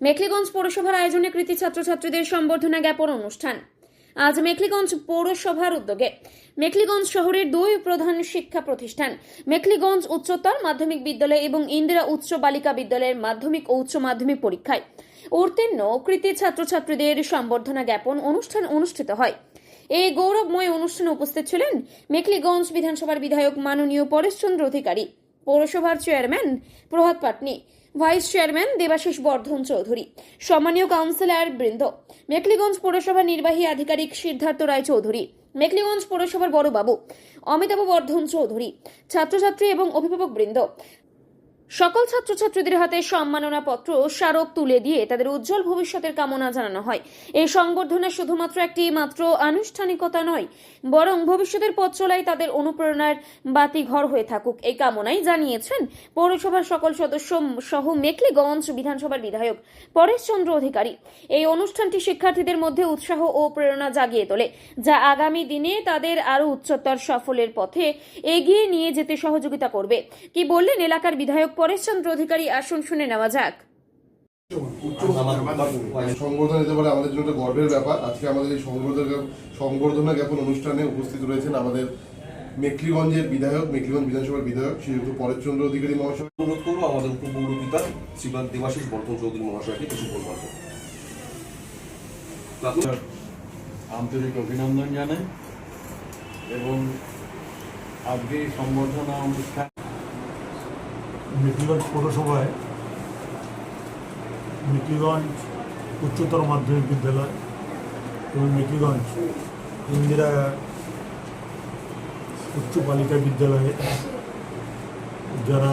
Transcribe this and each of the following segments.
মেখলিগঞ্জ পৌরসভার আয়োজনে কৃতি ছাত্রছাত্রীদের সম্বর্ধনা জ্ঞাপন অনুষ্ঠান। আজ মেখলিগঞ্জ পৌরসভার উদ্যোগে মেখলিগঞ্জ শহরের দুই প্রধান শিক্ষা প্রতিষ্ঠান, মেখলিগঞ্জ উচ্চতর মাধ্যমিক বিদ্যালয় এবং ইন্দিরা উচ্চ বালিকা বিদ্যালয়ের মাধ্যমিক ও উচ্চ মাধ্যমিক পরীক্ষায় উত্তীর্ণ কৃতি ছাত্রছাত্রীদের সম্বর্ধনা জ্ঞাপন অনুষ্ঠান অনুষ্ঠিত হয়। এই গৌরবময় অনুষ্ঠানে উপস্থিত ছিলেন মেখলিগঞ্জ বিধানসভার বিধায়ক মাননীয় পরেশচন্দ্র অধিকারী, পৌরসভার chairman Prabhat Patni vice chairman Debashis Bardhan Chowdhury, সম্মানীয় কাউন্সিলর বৃন্দ মেকলিগঞ্জ পৌরসভার নির্বাহী আধিকারিক সিদ্ধার্থ রায় চৌধুরী মেকলিগঞ্জ পৌরসভার বড় বাবু অমিতাভ বর্ধন চৌধুরী, ছাত্রছাত্রী এবং অভিভাবক বৃন্দ সকল ছাত্রছাত্রীদের হাতে সম্মাননা পত্র স্মারক তুলে দিয়ে তাদের উজ্জ্বল ভবিষ্যতের কামনা জানানো হয়। এই সংবর্ধনা শুধুমাত্র একটি মাত্র আনুষ্ঠানিকতা নয়, বরং ভবিষ্যতের পথ চলাই তাদের অনুপ্রেরণার বাতি ঘর হয়ে থাকুক। এই কামনাই জানিয়েছেন পৌরসভার সকল সদস্য সহ মেখলিগঞ্জ বিধানসভার বিধায়ক পরেশচন্দ্র অধিকারী। এই অনুষ্ঠানটি শিক্ষার্থীদের মধ্যে উৎসাহ ও প্রেরণা জাগিয়ে তোলে, যা আগামী দিনে তাদের আরও উচ্চতর সফলের পথে এগিয়ে নিয়ে যেতে সহযোগিতা করবে। কি বললেন এলাকার বিধায়ক পরেশচন্দ্র অধিকারী আসুন শুনে নেওয়া যাক। সংবর্ধনা দিতে পারে আমাদের জন্য একটা গর্বের ব্যাপার। আজকে আমাদের এই সংবর্ধনা সংবর্ধনা জ্ঞাপন অনুষ্ঠানে উপস্থিত রয়েছেন আমাদের মেখলিগঞ্জের বিধায়ক মেখলিগঞ্জ বিধানসভার বিধায়ক শ্রীযুক্ত পরেশচন্দ্র অধিকারী মহাশয়। অনুরোধ করব আমাদের উপপৌরপিতা শ্রীপাদ দেবাশিস বর্ধন চৌধুরী মহাশয়কে কিছু বলবার আন্তরিক অভিনন্দন জানাই এবং আজকে সংবর্ধনা অনুষ্ঠান মেকিগঞ্জ পৌরসভায় মেকিগঞ্জ উচ্চতর মাধ্যমিক বিদ্যালয় এবং মেকিগঞ্জ ইন্দিরা উচ্চ বালিকা বিদ্যালয়ে যারা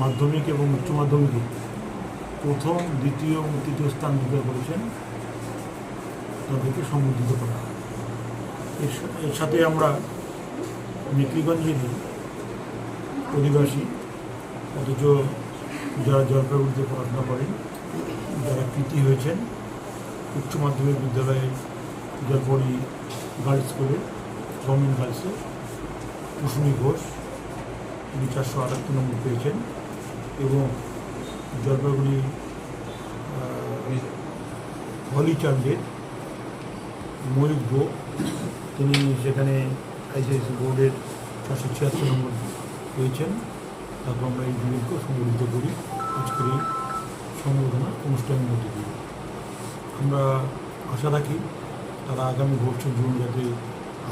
মাধ্যমিক এবং উচ্চ মাধ্যমিকে প্রথম, দ্বিতীয় এবং তৃতীয় স্থান অধিকার করেছেন, তাদেরকে সম্বোধিত করা এর সাথে আমরা মেকলিগঞ্জেরই অধিবাসী অথচ যারা জলপাইগুড়িতে পড়াশোনা করেন, যারা কৃতি হয়েছেন, উচ্চ মাধ্যমিক বিদ্যালয়ে জলপাইগুড়ি গার্লস স্কুলে গভর্নমেন্ট গার্লসে কুসুমি ঘোষ তিনি চারশো আটাত্তর নম্বর পেয়েছেন এবং জলপাইগুড়ি হলিচান্ডের ময়ূর গো, তিনি সেখানে আইসিআইসি বোর্ডের চারশো ছিয়াত্তর নম্বর পেয়েছেন। তারপর আমরা এই দুজনকে সংগঠিত করি, আজকের এই সম্বোধনা অনুষ্ঠানের মধ্যে দিয়ে আমরা আশা রাখি তারা আগামী ভবিষ্যৎ জীবন যাতে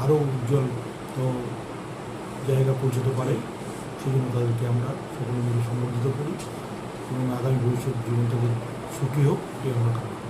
আরও উজ্জ্বল জায়গা পৌঁছতে পারে সেই জন্য তাদেরকে আমরা সকলে মিলে সম্বোধিত করি এবং আগামী ভবিষ্যৎ জীবন তাদের সুখী হোক, এটাই আমরা কামনা।